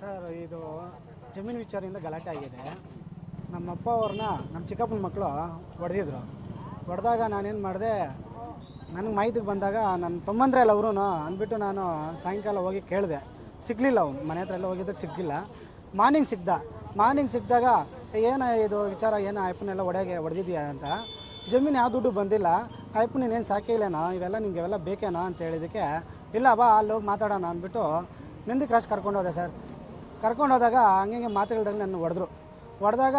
Sir, ಇದು ಜಮೀನು ವಿಚಾರದಿಂದ ಗಲಾಟೆ ಆಗಿದೆ. ನಮ್ಮ ಅಪ್ಪ ಅವ್ರನ್ನ ನಮ್ಮ ಚಿಕ್ಕಪ್ಪನ ಮಕ್ಕಳು ಹೊಡೆದಿದ್ರು. ಹೊಡೆದಾಗ ನಾನೇನು ಮಾಡಿದೆ, ನನಗೆ ಮಾಹಿತಿಗೆ ಬಂದಾಗ ನನ್ನ ತಮ್ಮಂದ್ರೆ ಅಲ್ಲ ಅವರು ಅಂದ್ಬಿಟ್ಟು ನಾನು ಸಾಯಂಕಾಲ ಹೋಗಿ ಕೇಳಿದೆ. ಸಿಗಲಿಲ್ಲ ಅವ್ನು, ಮನೆ ಹತ್ರ ಎಲ್ಲ ಹೋಗಿದ್ದಕ್ಕೆ ಸಿಕ್ಕಿಲ್ಲ ಮಾರ್ನಿಂಗ್ ಸಿಗ್ದ. ಮಾರ್ನಿಂಗ್ ಸಿಕ್ಕಿದಾಗ ಏನು ಇದು ವಿಚಾರ, ಏನು ಅಯ್ಯಪ್ಪನೆಲ್ಲ ಒಡೆಗೆ ಹೊಡೆದಿದೆಯಾ ಅಂತ. ಜಮೀನು ಯಾವ ದುಡ್ಡು ಬಂದಿಲ್ಲ. ಅಯ್ಯಪ್ಪ ನೀನೇನು ಸಾಕಿಲ್ಲೇನೋ ಇವೆಲ್ಲ ನಿಂಗೆ ಇವೆಲ್ಲ ಬೇಕೇನೋ ಅಂತ ಹೇಳಿದ್ದಕ್ಕೆ, ಇಲ್ಲ ಬಾ ಅಲ್ಲಿ ಹೋಗಿ ಮಾತಾಡೋಣ ಅಂದ್ಬಿಟ್ಟು, ನಂದಿ ಕ್ರಾಸ್ ಕರ್ಕೊಂಡು ಹೋದೆ ಸರ್. ಕರ್ಕೊಂಡು ಹೋದಾಗ ಹಂಗೆ ಮಾತುಗಳ್ದಾಗ ನನ್ನ ಹೊಡೆದ್ರು ಹೊಡೆದಾಗ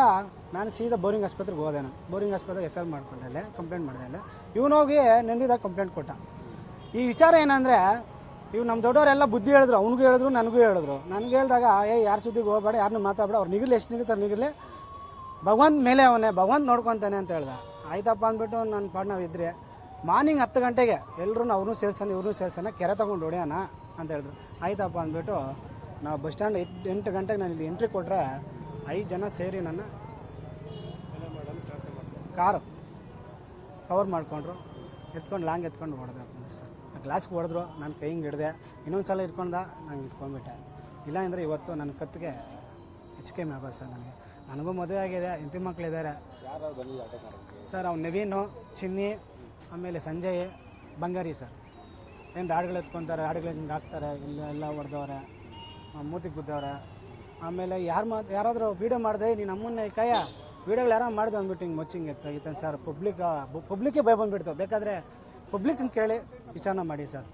ನಾನು ಸೀದಾ ಬೋರಿಂಗ್ ಆಸ್ಪತ್ರೆಗೆ ಹೋದೆ ನಾನು. ಬೋರಿಂಗ್ ಆಸ್ಪತ್ರೆಗೆ ಎಫ್ ಐ ಆರ್ ಮಾಡ್ಕೊಂಡಲ್ಲೇ ಕಂಪ್ಲೇಂಟ್ ಮಾಡಿದೆ ಇವನೋಗಿ ನಂದಿದಾಗ ಕಂಪ್ಲೇಂಟ್ ಕೊಟ್ಟ. ಈ ವಿಚಾರ ಏನಂದರೆ ಇವು ನಮ್ಮ ದೊಡ್ಡವರೆಲ್ಲ ಬುದ್ಧಿ ಹೇಳಿದ್ರು, ಅವ್ನಿಗೂ ಹೇಳಿದ್ರು, ನನಗೂ ಹೇಳಿದ್ರು. ನನಗೆ ಹೇಳಿದಾಗ, ಏ, ಯಾರ ಸುದ್ದಿಗೆ ಹೋಗಬೇಡ ಯಾರನ್ನೂ ಮಾತಾಡಬೇಡ, ಅವ್ರು ನಿಗಿರ್ಲಿ, ಎಷ್ಟು ನಿಗಿರ್ತಾರೆ ನಿಗಿರ್ಲಿ. ಭಗವಂತ ಮೇಲೆ ಅವನೇ, ಭಗವಂತ ನೋಡ್ಕೊತಾನೆ ಅಂತ ಹೇಳ್ದೆ. ಆಯ್ತಪ್ಪ ಅಂದ್ಬಿಟ್ಟು ನನ್ನ ಪಾಡ್ನ ಇದ್ರೆ, ಮಾರ್ನಿಂಗ್ ಹತ್ತು ಗಂಟೆಗೆ ಎಲ್ಲರೂ ಅವ್ರನ್ನೂ ಸೇರ್ಸೋಣ ಇವ್ರನ್ನೂ ಸೇರ್ಸೋಣ, ಕೆರೆ ತೊಗೊಂಡು ಹೊಡೆಯೋಣ ಅಂತ ಹೇಳಿದ್ರು. ಆಯ್ತಪ್ಪ ಅಂದ್ಬಿಟ್ಟು ನಾವು ಬಸ್ ಸ್ಟ್ಯಾಂಡ್ ಎಂಟು ಗಂಟೆಗೆ ನಾನು ಇಲ್ಲಿ ಎಂಟ್ರಿ ಕೊಟ್ಟರೆ ಐದು ಜನ ಸೇರಿ ನನ್ನ ಕಾರು ಕವರ್ ಮಾಡಿಕೊಂಡ್ರು. ಎತ್ಕೊಂಡು ಲಾಂಗ್ ಎತ್ಕೊಂಡು ಹೊಡೆದ್ರು ಸರ್. ಗ್ಲಾಸ್ಗೆ ಹೊಡೆದ್ರು, ನಾನು ಕೈ ಹಿಂಗೆ ಹಿಡ್ದೆ. ಇನ್ನೊಂದು ಸಲ ಇಟ್ಕೊಂಡ ನಂಗೆ ಇಟ್ಕೊಂಡ್ಬಿಟ್ಟೆ ಇಲ್ಲ ಅಂದರೆ ಇವತ್ತು ನನ್ನ ಕತ್ತಿಗೆ ಹೆಚ್ಚು ಕಮ್ಮಿ ಆಗೋದು ಸರ್ ನನಗೆ. ನನಗೂ ಮದುವೆ ಆಗಿದೆ, ಹೆಂಡತಿ ಮಕ್ಕಳಿದ್ದಾರೆ ಸರ್, ಅವ್ನು ನವೀನು, ಚಿನ್ನಿ, ಆಮೇಲೆ ಸಂಜಯ್, ಬಂಗಾರಿ ಸರ್. ಏನು ರಾಡ್ಗಳು ಎತ್ಕೊತಾರೆ, ರಾಡ್ಗಳು ಹಿಂಗೆ ಹಾಕ್ತಾರೆ, ಇಲ್ಲ ಎಲ್ಲ ಹೊಡೆದವ್ರೆ. ಮೂತಿಗೆ ಗುದ್ದವ್ರೆ. ಆಮೇಲೆ ಯಾರು ಮಾತು ಯಾರಾದರೂ ವೀಡಿಯೋ ಮಾಡಿದ್ರೆ ನೀನು ಅಮ್ಮನ್ನ ಕೈಯ? ವೀಡಿಯೋಗಳು ಯಾರೋ ಮಾಡಿದೆ ಅಂದ್ಬಿಟ್ಟು ಹಿಂಗೆ ಮೊಚ್ಚಿಂಗ್ ಇತ್ತು. ಈತನ ಸರ್ ಪಬ್ಲಿಕ್ ಪಬ್ಲಿಕ್ಕೇ ಭಯ ಬಂದುಬಿಡ್ತು. ಬೇಕಾದರೆ ಪಬ್ಲಿಕ್ನ ಕೇಳಿ ವಿಚಾರಣೆ ಮಾಡಿ ಸರ್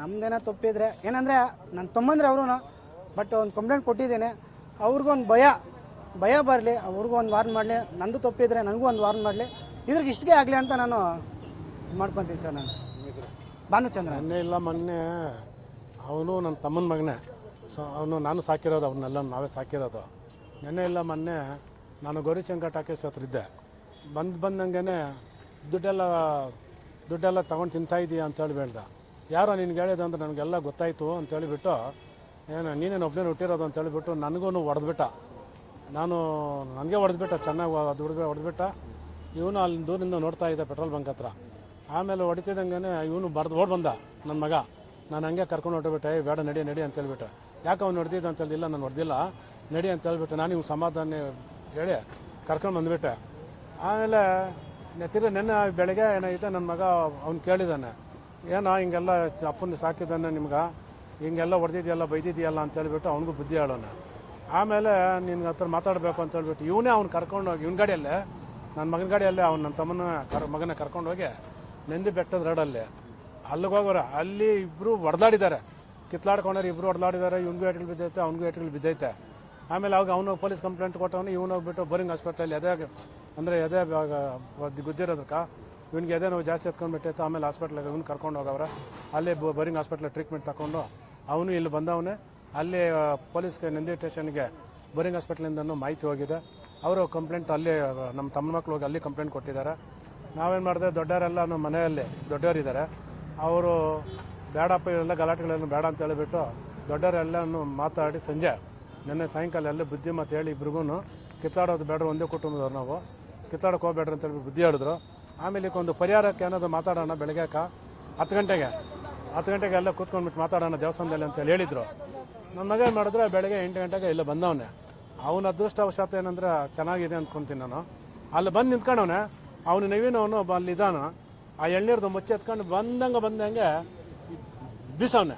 ನಮ್ಮದೇನೋ ತಪ್ಪಿದ್ರೆ, ಏನಂದರೆ ನನ್ನ ತಮ್ಮಂದ್ರೆ ಅವರು ಬಟ್ ಒಂದು ಕಂಪ್ಲೇಂಟ್ ಕೊಟ್ಟಿದ್ದೇನೆ. ಅವ್ರಿಗೊಂದು ಭಯ ಭಯ ಬರಲಿ, ಅವ್ರಿಗೂ ಒಂದು ವಾರ್ನ್ ಮಾಡಲಿ. ನಂದು ತಪ್ಪಿದ್ರೆ ನನಗೂ ಒಂದು ವಾರ್ನ್ ಮಾಡಲಿ. ಇದ್ರಿಗೆ ಇಷ್ಟಿಗೆ ಆಗಲಿ ಅಂತ ನಾನು ಮಾಡ್ಕೊತೀನಿ ಸರ್ ನಾನು. ಭಾನುಚಂದ್ರ. ಮೊನ್ನೆ ಇಲ್ಲ, ಮೊನ್ನೆ ಅವನು ನನ್ನ ತಮ್ಮನ ಮಗನೇ. ಸೊ ಅವನು ನಾನು ಸಾಕಿರೋದು ಅವನ್ನೆಲ್ಲ ನಾವೇ ಸಾಕಿರೋದು. ನೆನ್ನೆ ಇಲ್ಲ, ಮೊನ್ನೆ ನಾನು ಗೌರಿಶಂಕರ್ ಟಾಕೇಶ್ ಹತ್ರ ಇದ್ದೆ. ಬಂದು ಬಂದಂಗೆ ದುಡ್ಡೆಲ್ಲ ದುಡ್ಡೆಲ್ಲ ತೊಗೊಂಡು ತಿಂತಾ ಇದೀಯ ಅಂತ ಹೇಳಿ ಹೇಳ್ದ. ಯಾರೋ ನಿನ್ಗೆ ಹೇಳಿದೆ ಅಂತ ನನಗೆಲ್ಲ ಗೊತ್ತಾಯಿತು ಅಂತ ಹೇಳಿಬಿಟ್ಟು, ಏನು, ನೀನೇನು ಒಬ್ಬನೇ ಹುಟ್ಟಿರೋದು ಅಂತ ಹೇಳಿಬಿಟ್ಟು ನನಗೂ ಹೊಡೆದ್ಬಿಟ್ಟ ನಾನು ನನಗೆ ಹೊಡೆದ್ಬಿಟ್ಟ ಚೆನ್ನಾಗಿ ದುಡ್ದು ಹೊಡೆದ್ಬಿಟ್ಟ ಇವನು ಅಲ್ಲಿ ದೂರಿಂದ ನೋಡ್ತಾ ಇದ್ದೆ ಪೆಟ್ರೋಲ್ ಬಂಕ್ ಹತ್ರ. ಆಮೇಲೆ ಹೊಡಿತಿದ್ದಂಗೆ ಇವನು ಬರ್ದು ಓಡ್ ಬಂದ ನನ್ನ ಮಗ. ನಾನು ಹಂಗೆ ಕರ್ಕೊಂಡು ಹೊಟ್ಟಬಿಟ್ಟೆ ಬೇಡ, ನಡಿ ನಡಿ ಅಂತ ಹೇಳ್ಬಿಟ್ಟು. ಯಾಕೆ ಅವ್ನು ಹೊಡೆದಿದ್ದ ಅಂತ ಹೇಳಿಲ್ಲ ನಾನು ಹೊಡೆದಿಲ್ಲ. ನಡಿ ಅಂತ ಹೇಳ್ಬಿಟ್ಟು ನಾನು ಇವ್ನು ಸಮಾಧಾನ ಹೇಳಿ ಕರ್ಕೊಂಡು ಬಂದುಬಿಟ್ಟೆ. ಆಮೇಲೆ ನೆತ್ತಿರ ನೆನ್ನೆ ಬೆಳಗ್ಗೆ ಏನಾಗಿದೆ ನನ್ನ ಮಗ ಅವ್ನು ಕೇಳಿದ್ದಾನೆ ಏನೋ ಹಿಂಗೆಲ್ಲ ಅಪ್ಪನ ಸಾಕಿದ್ದಾನೆ ನಿಮ್ಗೆ, ಹಿಂಗೆಲ್ಲ ಹೊಡೆದಿದೆಯಲ್ಲ, ಬೈದಿದೆಯಲ್ಲ ಅಂತ ಹೇಳ್ಬಿಟ್ಟು ಅವ್ನಿಗೂ ಬುದ್ಧಿ ಹೇಳೋಣ ಆಮೇಲೆ ನಿನ್ಗೆ ಹತ್ರ ಮಾತಾಡಬೇಕು ಅಂತ ಹೇಳ್ಬಿಟ್ಟು ಇವನೇ ಅವ್ನು ಕರ್ಕೊಂಡು ಹೋಗಿ ಇವ್ನ ಗಾಡಿಯಲ್ಲೇ ನನ್ನ ಮಗನ ಗಾಡಿಯಲ್ಲೇ ಅವ್ನು ನನ್ನ ತಮ್ಮನ ಕರ್ ಮಗನ ಕರ್ಕೊಂಡು ಹೋಗಿ ನೆಂದಿ ಬೆಟ್ಟದ ರೋಡಲ್ಲಿ ಅಲ್ಲಿಗೆ ಹೋಗೋರು, ಅಲ್ಲಿ ಇಬ್ಬರು ಹೊಡೆದಾಡಿದ್ದಾರೆ. ಕಿತ್ಲಾಡ್ಕೊಂಡವ್ರು ಇಬ್ಬರು ಹೊಡ್ಲಾಡಿದ್ದಾರೆ ಇವ್ನಿಗೂ ಏಟ್ಗಳು ಬಿದ್ದೈತೆ, ಅವ್ನಿಗೂ ಏಟ್ಗಳು ಬಿದ್ದೈತೆ. ಆಮೇಲೆ ಅವಾಗ ಅವನು ಪೊಲೀಸ್ ಕಂಪ್ಲೇಂಟ್ ಕೊಟ್ಟವನು, ಇವನು ಹೋಗ್ಬಿಟ್ಟು ಬೋರಿಂಗ್ ಹಾಸ್ಪಿಟ್ಲಲ್ಲಿ ಎದೆ ಅಂದರೆ ಎದೆ ಗುದ್ದಿರೋದಕ್ಕೆ ಇವನಿಗೆ ಎದೆ ನೋವು ಜಾಸ್ತಿ ಎತ್ಕೊಂಡ್ಬಿಟ್ಟೈತೆ ಆಮೇಲೆ ಹಾಸ್ಪಿಟ್ಲಿಗೆ ಇವ್ನು ಕರ್ಕೊಂಡು ಹೋಗವ್ರೆ. ಅಲ್ಲೇ ಬೋರಿಂಗ್ ಹಾಸ್ಪಿಟ್ಲ್ ಟ್ರೀಟ್ಮೆಂಟ್ ತಗೊಂಡು ಅವನು ಇಲ್ಲಿ ಬಂದವನೇ. ಅಲ್ಲಿ ಪೊಲೀಸ್ಗೆ ಪೊಲೀಸ್ ನಂದಿ ಸ್ಟೇಷನ್ಗೆ ಬೋರಿಂಗ್ ಹಾಸ್ಪಿಟ್ಲಿಂದನು ಮಾಹಿತಿ ಹೋಗಿದೆ. ಅವರು ಕಂಪ್ಲೇಂಟ್ ಅಲ್ಲಿ, ನಮ್ಮ ತಮ್ಮ ಮಕ್ಕಳು ಹೋಗಿ ಅಲ್ಲಿ ಕಂಪ್ಲೇಂಟ್ ಕೊಟ್ಟಿದ್ದಾರೆ. ನಾವೇನು ಮಾಡಿದೆ, ದೊಡ್ಡವರೆಲ್ಲ ನಮ್ಮ ಮನೆಯಲ್ಲಿ, ದೊಡ್ಡವರಿದ್ದಾರೆ. ಅವರು ಬೇಡಪ್ಪ, ಇವೆಲ್ಲ ಗಲಾಟೆಗಳೆಲ್ಲ ಬೇಡ ಅಂತ ಹೇಳಿಬಿಟ್ಟು ದೊಡ್ಡವರೆಲ್ಲನೂ ಮಾತಾಡಿ ಸಂಜೆ ನಿನ್ನೆ ಸಾಯಂಕಾಲ ಎಲ್ಲ ಬುದ್ಧಿ ಮಾತು ಹೇಳಿ ಇಬ್ರಿಗೂ ಕಿತ್ತಾಡೋದು ಬೇಡ ಒಂದೇ ಕುಟುಂಬದವ್ರು ನಾವು. ಕಿತ್ತಾಡೋಕೆ ಹೋಗ್ಬೇಡ್ರಿ ಅಂತ ಹೇಳಿ ಬುದ್ಧಿ ಹೇಳಿದ್ರು. ಆಮೇಲೆ ಒಂದು ಪರಿಹಾರಕ್ಕೆ ಏನಾದರೂ ಮಾತಾಡೋಣ ಬೆಳಗ್ಗೆಕ ಹತ್ತು ಗಂಟೆಗೆ. ಹತ್ತು ಗಂಟೆಗೆ ಎಲ್ಲ ಕೂತ್ಕೊಂಡ್ಬಿಟ್ಟು ಮಾತಾಡೋಣ ದೇವಸ್ಥಾನದಲ್ಲಿ ಅಂತೇಳಿ ಹೇಳಿದರು. ನನ್ನ ಮಗ ಮಾಡಿದ್ರೆ, ಬೆಳಗ್ಗೆ ಎಂಟು ಗಂಟೆಗೆ ಇಲ್ಲ ಬಂದವನೇ. ಅವನ ಅದೃಷ್ಟವಶಾತ್ ಏನಂದ್ರೆ ಚೆನ್ನಾಗಿದೆ ಅಂದ್ಕೊಂತೀನಿ ನಾನು. ಅಲ್ಲಿ ಬಂದು ನಿಂತ್ಕೊಂಡವನೆ, ಅವನು ನವೀನವನು ಅಲ್ಲಿ ಇದಾನ ಆ ಎಳ್ನೀರ್ದು ಮುಚ್ಚಿ ಎತ್ಕೊಂಡು ಬಂದಂಗೆ ಬಂದಂಗೆ ಬೀಸವನೆ.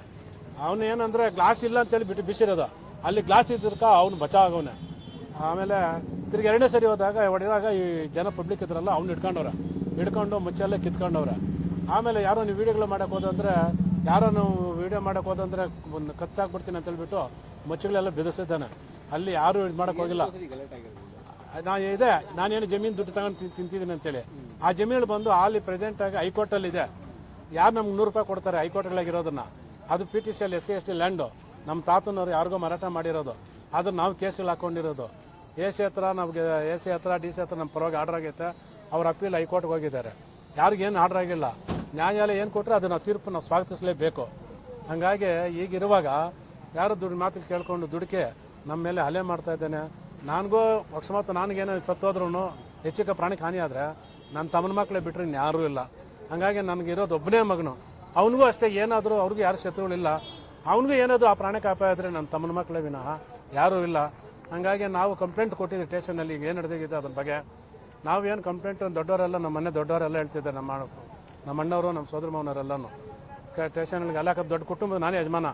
ಅವನು ಏನಂದ್ರೆ ಗ್ಲಾಸ್ ಇಲ್ಲ ಅಂತೇಳಿ ಬಿಟ್ಟು ಬಿಸಿರೋದು. ಅಲ್ಲಿ ಗ್ಲಾಸ್ ಇದ್ದಕ್ಕ ಅವನು ಬಚಾವ್ ಆಗವನೆ. ಆಮೇಲೆ ತಿರ್ಗಿ ಎರಡನೇ ಸರಿ ಹೋದಾಗ ಹೊಡೆದಾಗ ಈ ಜನ ಪಬ್ಲಿಕ್ ಇದ್ರಲ್ಲ ಅವ್ನು ಹಿಡ್ಕೊಂಡವ್ರೆ. ಹಿಡ್ಕೊಂಡು ಮುಚ್ಚಲ್ಲ ಕಿತ್ಕೊಂಡವ್ರೆ. ಆಮೇಲೆ ಯಾರೋ ನೀವು ವೀಡಿಯೋಗಳು ಮಾಡಕ್ ಹೋದಂದ್ರೆ ಯಾರೋ ನಾವು ವಿಡಿಯೋ ಮಾಡಕ್ ಹೋದಂದ್ರೆ ಒಂದು ಕತ್ತಾಕ್ಬಿಡ್ತೀನಿ ಅಂತ ಹೇಳ್ಬಿಟ್ಟು ಮುಚ್ಚುಗಳೆಲ್ಲ ಅಲ್ಲಿ ಯಾರು ಇದು ಮಾಡಕ್ ಹೋಗಿಲ್ಲ. ನಾ ಇದೆ, ನಾನೇನು ಜಮೀನು ದುಡ್ಡು ತಗೊಂಡು ತಿಂತಿದ್ದೀನಿ ಅಂತೇಳಿ. ಆ ಜಮೀನು ಬಂದು ಅಲ್ಲಿ ಪ್ರೆಸೆಂಟ್ ಆಗಿ ಹೈಕೋರ್ಟಲ್ಲಿ ಇದೆ ಯಾರು ನಮ್ಗೆ ನೂರು ರೂಪಾಯಿ ಕೊಡ್ತಾರೆ? ಹೈಕೋರ್ಟ್ಗಳಾಗಿರೋದನ್ನ ಅದು P T C L S C, S T land ನಮ್ಮ ತಾತನವ್ರು ಯಾರಿಗೋ ಮಾರಾಟ ಮಾಡಿರೋದು. ಅದನ್ನ ನಾವು ಕೇಸ್ಗಳು ಹಾಕೊಂಡಿರೋದು. ಎ ಸಿ ಹತ್ರ ನಮಗೆ, ಎ ಸಿ ಹತ್ರ, ಡಿ ಸಿ ಹತ್ರ ನಮ್ಮ ಪರವಾಗಿ ಆರ್ಡರ್ ಆಗೈತೆ. ಅವ್ರ ಅಪೀಲ್ ಹೈಕೋರ್ಟ್ಗೆ ಹೋಗಿದ್ದಾರೆ. ಯಾರಿಗೇನು ಆರ್ಡರ್ ಆಗಿಲ್ಲ. ನ್ಯಾಯಾಲಯ ಏನು ಕೊಟ್ಟರೆ ಅದನ್ನ ತೀರ್ಪು ಸ್ವಾಗತಿಸಲೇಬೇಕು. ಹಂಗಾಗಿ ಈಗಿರುವಾಗ ಯಾರು ದುಡ್ಡು ಮಾತು ಕೇಳ್ಕೊಂಡು ದುಡ್ಕೆ ನಮ್ಮ ಮೇಲೆ ಹಲೆ ಮಾಡ್ತಾ ಇದ್ದೇನೆ. ನನಗೂ ಅಕಸ್ಮಾತ್ ನನಗೇನೋ ಸತ್ತೋದ್ರೂ ಹೆಚ್ಚಿಗೆ ಪ್ರಾಣಿಗೆ ಹಾನಿ ಆದರೆ ನನ್ನ ತಮ್ಮನ ಮಕ್ಕಳೇ ಬಿಟ್ಟರೆ ಇನ್ಯಾರೂ ಇಲ್ಲ. ಹಂಗಾಗಿ ನನಗಿರೋದು ಒಬ್ಬನೇ ಮಗನು. ಅವನಿಗೂ ಅಷ್ಟೇ, ಏನಾದರೂ ಅವ್ರಿಗೂ ಯಾರು ಶತ್ರುಗಳಿಲ್ಲ ಅವನಿಗೂ ಏನಾದರೂ ಆ ಪ್ರಾಣಕ್ಕೆ ಅಪಾಯ ಆದರೆ ನನ್ನ ತಮ್ಮನ ಮಕ್ಕಳೇ ವಿನಃ. ಯಾರೂ ಇಲ್ಲ. ಹಂಗಾಗಿ ನಾವು ಕಂಪ್ಲೇಂಟ್ ಕೊಟ್ಟಿದ್ದೀವಿ ಸ್ಟೇಷನಲ್ಲಿ ಈಗ ಏನು ನಡೆದಿದೆ ಅದ್ರ ಬಗ್ಗೆ. ನಾವೇನು ಕಂಪ್ಲೇಂಟ್ ದೊಡ್ಡವರೆಲ್ಲ ನಮ್ಮ ಮನೆ ದೊಡ್ಡವರೆಲ್ಲ ಹೇಳ್ತಿದ್ದಾರೆ ನಮ್ಮ ನಮ್ಮ ಅಣ್ಣವರು, ನಮ್ಮ ಸೋದರ ಮಾವನವರೆಲ್ಲನೂ. ಸ್ಟೇಷನ್ಗೆ ಎಲ್ಲ ದೊಡ್ಡ ಕುಟುಂಬದ ನಾನೇ ಯಜಮಾನ.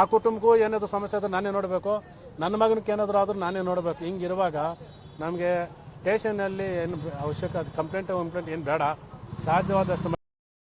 ಆ ಕುಟುಂಬಕ್ಕೂ ಏನಾದರೂ ಸಮಸ್ಯೆ ಆದರೆ ನಾನೇ ನೋಡಬೇಕು. ನನ್ನ ಮಗನಿಗೆ ಏನಾದರೂ ಆದರೂ ನಾನೇ ನೋಡಬೇಕು. ಹಿಂಗಿರುವಾಗ ನಮಗೆ ಸ್ಟೇಷನಲ್ಲಿ ಏನು ಅವಶ್ಯಕ ಕಂಪ್ಲೇಂಟ್ ಕಂಪ್ಲೇಂಟ್ ಏನು ಬೇಡ. સાત જવા દસ